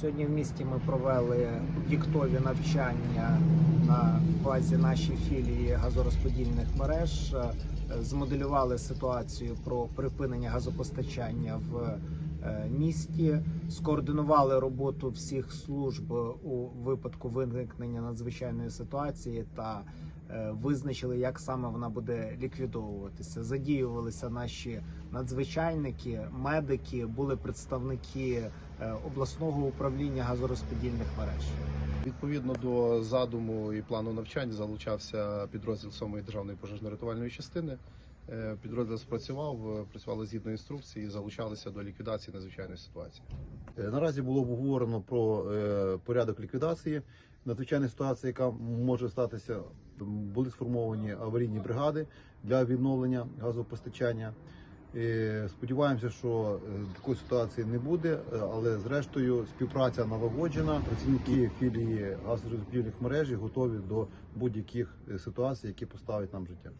Сьогодні в місті ми провели об'єктові навчання на базі нашої філії газорозподільних мереж. Е, Змоделювали ситуацію про припинення газопостачання в місті, скоординували роботу всіх служб у випадку виникнення надзвичайної ситуації та е, визначили, як саме вона буде ліквідовуватися. Задіювалися наші надзвичайники, медики, були представники е, обласного управління газорозподільних мереж. Відповідно до задуму і плану навчань залучався підрозділ 7-ї державної пожежно-рятувальної частини. Е, Підрозділ спрацював, е, працювали згідно інструкції, і залучалися до ліквідації надзвичайної ситуації. Е, Наразі було обговорено про порядок ліквідації надзвичайної ситуації, яка може статися. Були сформовані аварійні бригади для відновлення газопостачання. Сподіваємося, що такої ситуації не буде, але зрештою співпраця налагоджена. Працівники філії газорозподільних мережі готові до будь-яких ситуацій, які поставить нам життя.